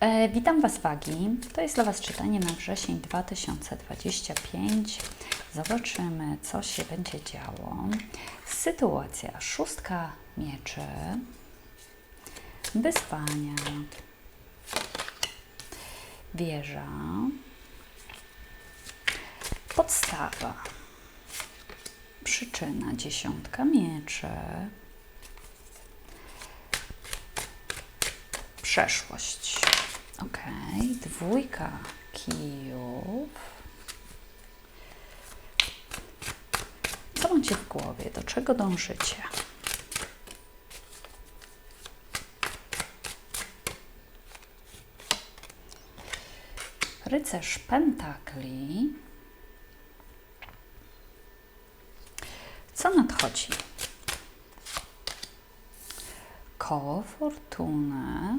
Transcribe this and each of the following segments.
E, witam Was Wagi. To jest dla Was czytanie na wrzesień 2025. Zobaczymy, co się będzie działo. Sytuacja szóstka mieczy, wyzwania, wieża, podstawa, przyczyna, dziesiątka mieczy, przeszłość. Ok, dwójka kijów. Co macie w głowie? Do czego dążycie? Rycerz pentakli. Co nadchodzi? Koło fortuny.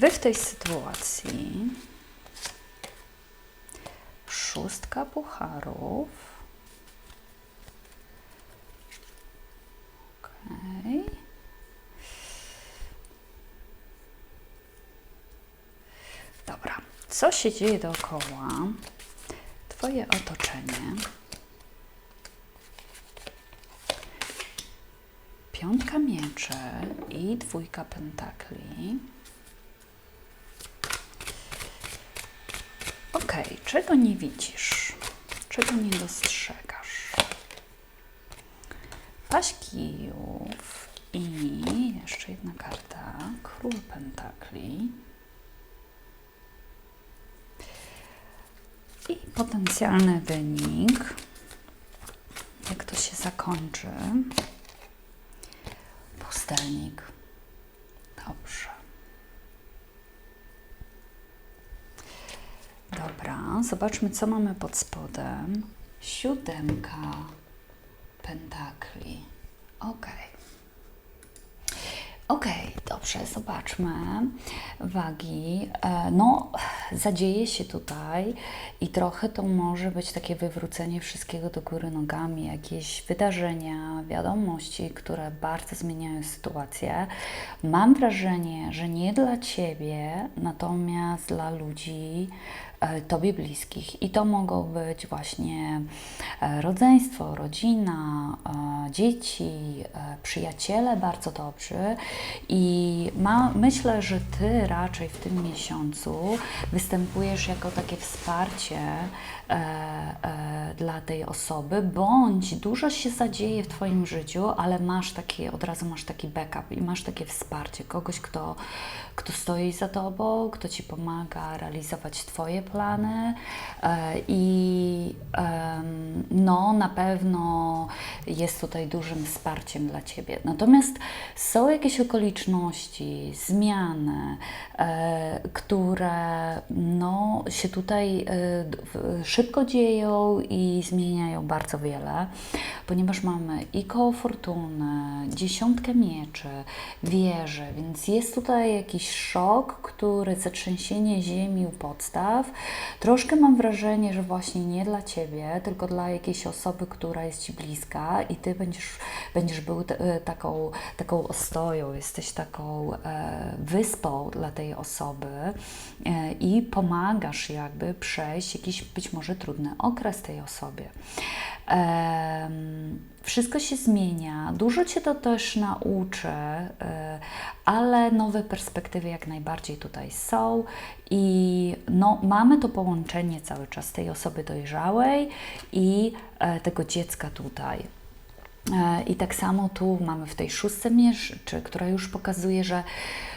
Wy w tej sytuacji szóstka pucharów. Okej. Dobra. Co się dzieje dookoła? Twoje otoczenie. Piątka mieczy i dwójka pentakli. Ok, czego nie widzisz? Czego nie dostrzegasz? Paść kijów i jeszcze jedna karta, król pentakli. I potencjalny wynik, jak to się zakończy. Pustelnik. Dobrze. Dobra, zobaczmy, co mamy pod spodem. Siódemka pentakli. Ok. Ok, dobrze, zobaczmy. Wagi. E, No, zadzieje się tutaj i trochę to może być takie wywrócenie wszystkiego do góry nogami, jakieś wydarzenia, wiadomości, które bardzo zmieniają sytuację. Mam wrażenie, że nie dla Ciebie, natomiast dla ludzi, Tobie bliskich. I to mogą być właśnie e, rodzeństwo, rodzina, e, dzieci, e, przyjaciele bardzo dobrzy. I ma, myślę, że Ty raczej w tym miesiącu występujesz jako takie wsparcie e, e, dla tej osoby, bądź dużo się zadzieje w Twoim życiu, ale masz takie, od razu masz taki backup i masz takie wsparcie, kogoś, kto, kto stoi za Tobą, kto Ci pomaga realizować Twoje plany e, i no na pewno jest tutaj dużym wsparciem dla Ciebie. Natomiast są jakieś okoliczności, zmiany, e, które no, się tutaj e, szybko dzieją i zmieniają bardzo wiele, ponieważ mamy i koło fortuny, dziesiątkę mieczy, wieże, więc jest tutaj jakiś szok, który zatrzęsienie ziemi u podstaw. Troszkę mam wrażenie, że właśnie nie dla Ciebie, tylko dla jakiejś osoby, która jest Ci bliska i Ty będziesz, będziesz był te, e, taką, taką ostoją, jesteś taką e, wyspą dla tej osoby e, i pomagasz jakby przejść jakiś być może trudny okres tej osobie. Em, wszystko się zmienia, dużo Cię to też nauczy, e, ale nowe perspektywy jak najbardziej tutaj są i no, mamy to połączenie cały czas tej osoby dojrzałej i e, tego dziecka tutaj. E, I tak samo tu mamy w tej szóstce mierzy, która już pokazuje, że,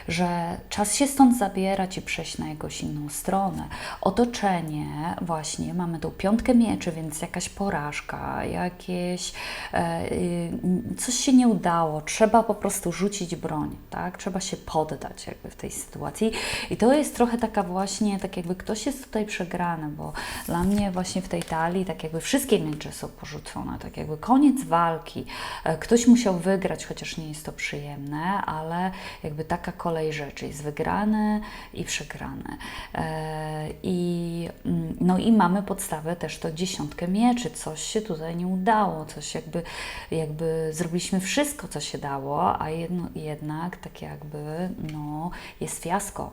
że czas się stąd zabierać i przejść na jakąś inną stronę. Otoczenie, właśnie, mamy tą piątkę mieczy, więc jakaś porażka, jakieś e, y, coś się nie udało, trzeba po prostu rzucić broń, tak? Trzeba się poddać jakby w tej sytuacji. I to jest trochę taka właśnie, tak jakby ktoś jest tutaj przegrany, bo dla mnie właśnie w tej talii tak jakby wszystkie miecze są porzucone, tak jakby koniec walki, E, ktoś musiał wygrać, chociaż nie jest to przyjemne, ale jakby taka kolej rzeczy jest wygrane i przegrane. E, I, mm, no i mamy podstawę też to dziesiątkę mieczy, coś się tutaj nie udało, coś jakby, jakby zrobiliśmy wszystko, co się dało, a jedno, jednak tak jakby no, jest fiasko.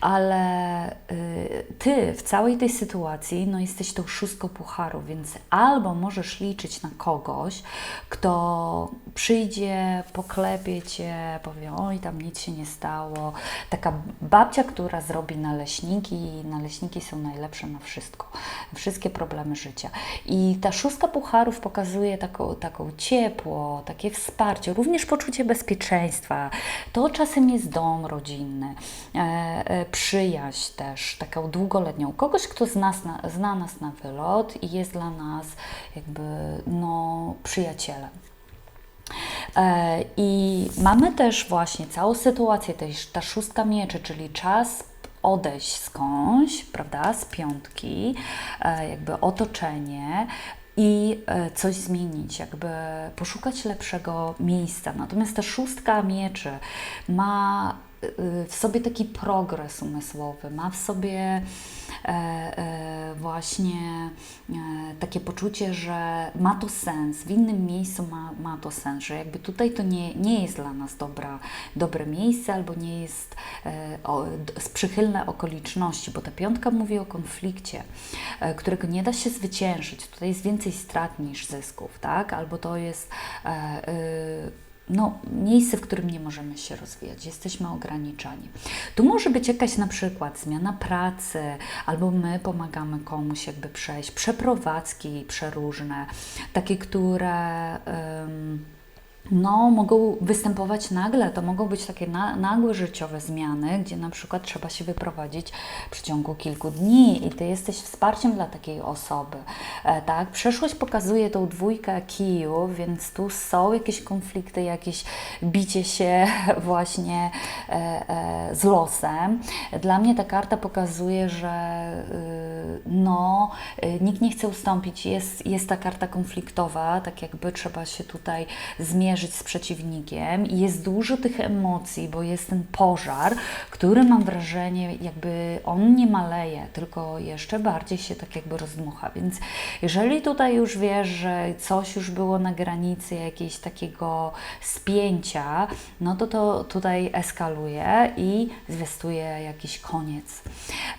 Ale y, ty w całej tej sytuacji no, jesteś tą szóstką pucharu, więc albo możesz liczyć na kogoś, kto przyjdzie, poklepie cię, powie, oj, tam nic się nie stało. Taka babcia, która zrobi naleśniki i naleśniki są najlepsze na wszystko, wszystkie problemy życia. I ta szóstka pucharów pokazuje taką, taką ciepło, takie wsparcie, również poczucie bezpieczeństwa. To czasem jest dom rodzinny, e, e, przyjaźń też, taką długoletnią. Kogoś, kto zna, zna nas na wylot i jest dla nas jakby no, przyjacielem. E, I mamy też właśnie całą sytuację, ta szóstka mieczy, czyli czas odejść skądś, prawda, z piątki, e, jakby otoczenie, i e, coś zmienić, jakby poszukać lepszego miejsca. Natomiast ta szóstka mieczy ma w sobie taki progres umysłowy, ma w sobie e, e, właśnie e, takie poczucie, że ma to sens, w innym miejscu ma, ma to sens, że jakby tutaj to nie, nie jest dla nas dobra, dobre miejsce albo nie jest o, przychylne okoliczności, bo ta piątka mówi o konflikcie, którego nie da się zwyciężyć. Tutaj jest więcej strat niż zysków, tak? Albo to jest no, miejsce, w którym nie możemy się rozwijać, jesteśmy ograniczani. Tu może być jakaś na przykład zmiana pracy, albo my pomagamy komuś jakby przejść, przeprowadzki przeróżne, takie, które. No, mogą występować nagle. To mogą być takie na, nagłe życiowe zmiany, gdzie na przykład trzeba się wyprowadzić w przeciągu kilku dni i Ty jesteś wsparciem dla takiej osoby. E, tak? Przeszłość pokazuje tą dwójkę kijów, więc tu są jakieś konflikty, jakieś bicie się właśnie e, e, z losem. Dla mnie ta karta pokazuje, że y, no, y, nikt nie chce ustąpić. Jest, jest ta karta konfliktowa, tak jakby trzeba się tutaj zmierzyć z przeciwnikiem i jest dużo tych emocji, bo jest ten pożar, który mam wrażenie, jakby on nie maleje, tylko jeszcze bardziej się tak jakby rozdmucha. Więc jeżeli tutaj już wiesz, że coś już było na granicy jakiegoś takiego spięcia, no to to tutaj eskaluje i zwiastuje jakiś koniec.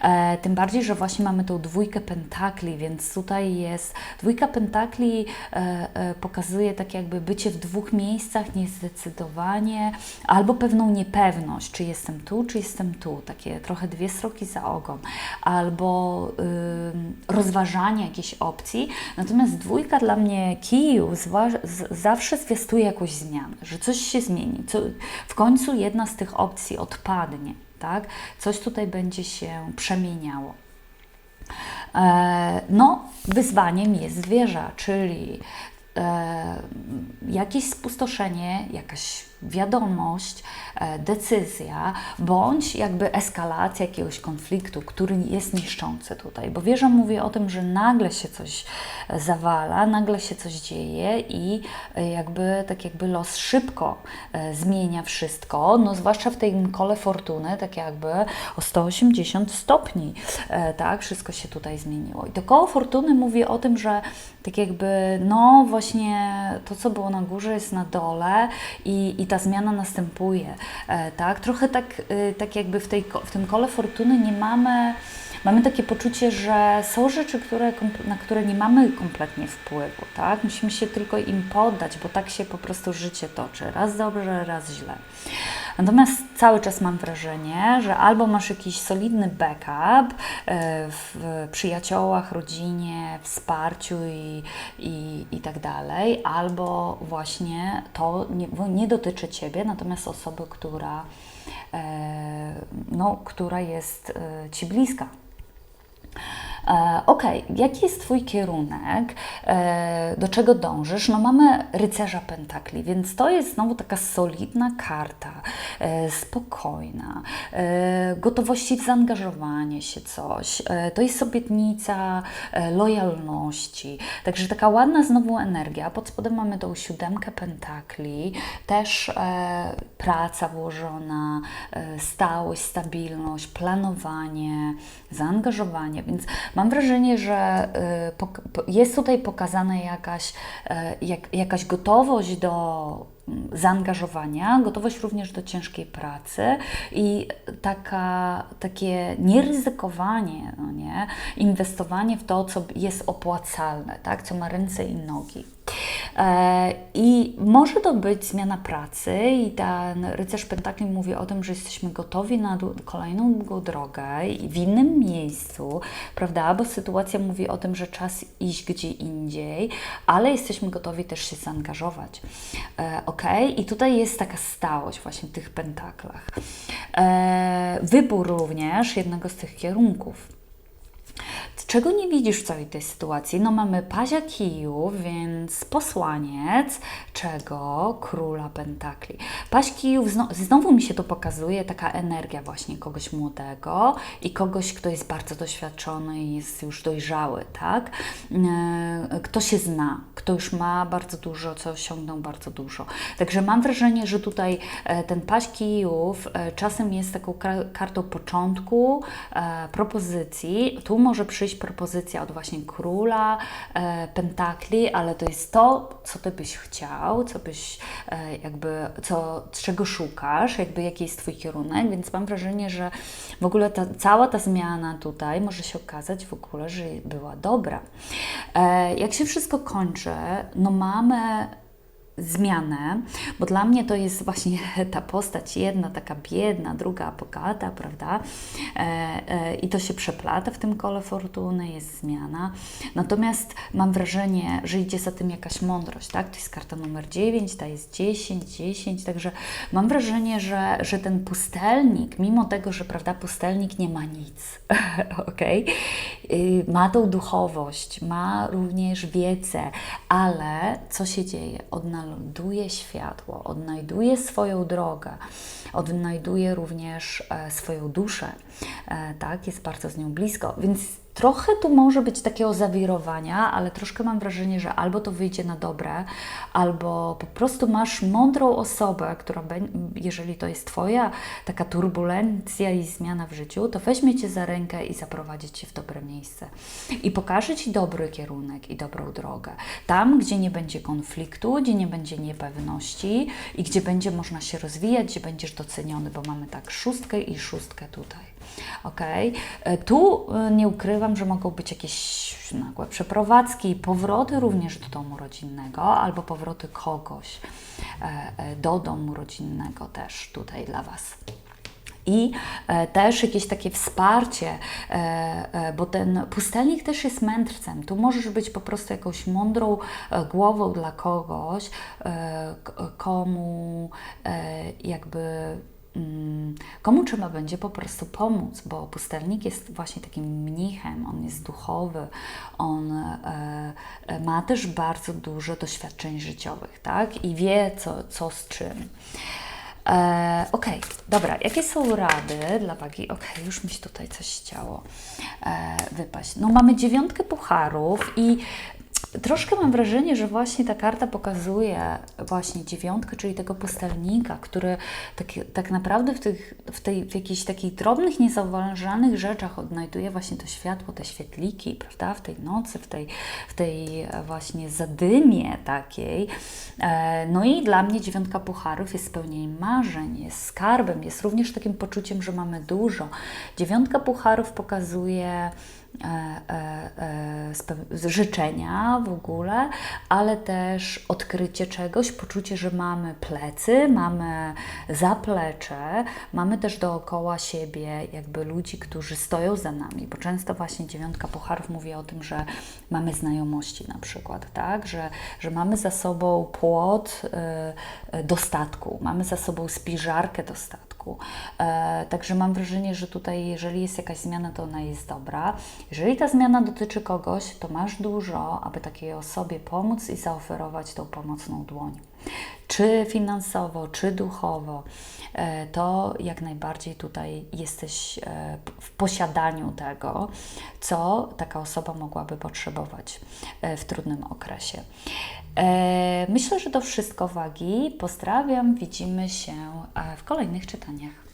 E, tym bardziej, że właśnie mamy tą dwójkę pentakli, więc tutaj jest dwójka pentakli e, e, pokazuje tak jakby bycie w dwóch miejscach niezdecydowanie albo pewną niepewność, czy jestem tu, czy jestem tu, takie trochę dwie sroki za ogon, albo rozważanie jakiejś opcji. Natomiast dwójka dla mnie kijów zawsze zwiastuje jakąś zmianę, że coś się zmieni, co, w końcu jedna z tych opcji odpadnie, tak? Coś tutaj będzie się przemieniało. E, no, wyzwaniem jest wieża, czyli e, jakieś spustoszenie, jakaś wiadomość, e, decyzja, bądź jakby eskalacja jakiegoś konfliktu, który jest niszczący tutaj. Bo wieża mówi o tym, że nagle się coś zawala, nagle się coś dzieje i e, jakby tak jakby los szybko e, zmienia wszystko, no zwłaszcza w tym kole fortuny, tak jakby o 180 stopni, tak, wszystko się tutaj zmieniło. I to koło fortuny mówi o tym, że tak jakby, no właśnie to, co było na górze jest na dole i, i ta zmiana następuje, e, tak? Trochę tak, e, tak jakby w, tej, w tym kole fortuny nie mamy mamy takie poczucie, że są rzeczy, które, na które nie mamy kompletnie wpływu, tak? Musimy się tylko im poddać, bo tak się po prostu życie toczy. Raz dobrze, raz źle. Natomiast cały czas mam wrażenie, że albo masz jakiś solidny backup e, w przyjaciołach, rodzinie, wsparciu i, i, i tak dalej, albo właśnie to nie, nie dotyczy Ciebie, natomiast osoby, która, e, no, która jest e, Ci bliska. E, ok, jaki jest Twój kierunek? E, do czego dążysz? No mamy rycerza pentakli, więc to jest znowu taka solidna karta, e, spokojna, gotowości w zaangażowanie się coś. To jest obietnica lojalności. Także taka ładna znowu energia. Pod spodem mamy tą siódemkę pentakli, też praca włożona, stałość, stabilność, planowanie, zaangażowanie, więc mam wrażenie, że y, jest tutaj pokazana jakaś, jak, jakaś gotowość do mm, zaangażowania, gotowość również do ciężkiej pracy i taka, takie nieryzykowanie, no nie? inwestowanie w to, co jest opłacalne, tak? co ma ręce i nogi. E, I może to być zmiana pracy, i ten rycerz Pentakli mówi o tym, że jesteśmy gotowi na kolejną długą drogę i w innym miejscu, prawda? Bo sytuacja mówi o tym, że czas iść gdzie indziej, ale jesteśmy gotowi też się zaangażować. E, ok? I tutaj jest taka stałość właśnie w tych pentaklach. E, wybór również jednego z tych kierunków. Czego nie widzisz w całej tej sytuacji? No mamy pazia kijów, więc posłaniec czego? Króla pentakli. Paź kijów, zno, znowu mi się tu pokazuje taka energia właśnie kogoś młodego i kogoś, kto jest bardzo doświadczony i jest już dojrzały, tak? E, Kto się zna, kto już ma bardzo dużo, co osiągnął bardzo dużo. Także mam wrażenie, że tutaj e, ten paź kijów e, czasem jest taką kar- kartą początku, propozycji. Tu może przyjść propozycja od właśnie króla, e, pentakli, ale to jest to, co ty byś chciał, co byś e, jakby, co, czego szukasz, jakby jaki jest twój kierunek, więc mam wrażenie, że w ogóle ta, cała ta zmiana tutaj może się okazać w ogóle, że była dobra. E, jak się wszystko kończy, no mamy zmianę, bo dla mnie to jest właśnie ta postać jedna taka biedna, druga bogata, prawda? E, e, I to się przeplata w tym kole fortuny, jest zmiana. Natomiast mam wrażenie, że idzie za tym jakaś mądrość, tak? To jest karta numer 9, ta jest 10, 10, także mam wrażenie, że, że ten pustelnik, mimo tego, że prawda, pustelnik nie ma nic? Y, Ma tą duchowość, ma również wiedzę, ale co się dzieje? Odnajduje światło, odnajduje swoją drogę, odnajduje również e, swoją duszę, e, tak? Jest bardzo z nią blisko, więc Trochę tu może być takiego zawirowania, ale troszkę mam wrażenie, że albo to wyjdzie na dobre, albo po prostu masz mądrą osobę, która, jeżeli to jest Twoja taka turbulencja i zmiana w życiu, to weźmie Cię za rękę i zaprowadzi Cię w dobre miejsce. I pokaże Ci dobry kierunek i dobrą drogę. Tam, gdzie nie będzie konfliktu, gdzie nie będzie niepewności i gdzie będzie można się rozwijać, gdzie będziesz doceniony, bo mamy tak szóstkę i szóstkę tutaj. Ok, tu e, nie ukrywam, że mogą być jakieś nagłe przeprowadzki powroty również do domu rodzinnego, albo powroty kogoś e, e, do domu rodzinnego też tutaj dla Was. I e, też jakieś takie wsparcie, e, e, bo ten pustelnik też jest mędrcem. Tu możesz być po prostu jakąś mądrą e, głową dla kogoś, e, komu e, jakby komu trzeba będzie po prostu pomóc, bo pustelnik jest właśnie takim mnichem, on jest duchowy, on e, e, ma też bardzo dużo doświadczeń życiowych, tak? I wie, co, co z czym. E, Okej, dobra, jakie są rady dla wagi? Okej, już mi się tutaj coś chciało e, wypaść. No mamy dziewiątkę pucharów i troszkę mam wrażenie, że właśnie ta karta pokazuje właśnie dziewiątkę, czyli tego pustelnika, który tak, tak naprawdę w, tych, w, tej, w jakichś takich drobnych, niezauważalnych rzeczach odnajduje właśnie to światło, te świetliki, prawda, w tej nocy, w tej, w tej e, właśnie zadymie takiej. E, No i dla mnie dziewiątka pucharów jest spełnieniem marzeń, jest skarbem, jest również takim poczuciem, że mamy dużo. Dziewiątka pucharów pokazuje e, e, e, speł- życzenia w ogóle, ale też odkrycie czegoś, poczucie, że mamy plecy, mamy zaplecze, mamy też dookoła siebie jakby ludzi, którzy stoją za nami, bo często właśnie dziewiątka pucharów mówi o tym, że mamy znajomości na przykład, tak, że, że mamy za sobą płot e, e, dostatku, mamy za sobą spiżarkę dostatku. E, także mam wrażenie, że tutaj, jeżeli jest jakaś zmiana, to ona jest dobra. Jeżeli ta zmiana dotyczy kogoś, to masz dużo, aby takiej osobie pomóc i zaoferować tą pomocną dłoń. Czy finansowo, czy duchowo, e, to jak najbardziej tutaj jesteś e, w posiadaniu tego, co taka osoba mogłaby potrzebować e, w trudnym okresie. Myślę, że to wszystko wagi. Pozdrawiam, widzimy się w kolejnych czytaniach.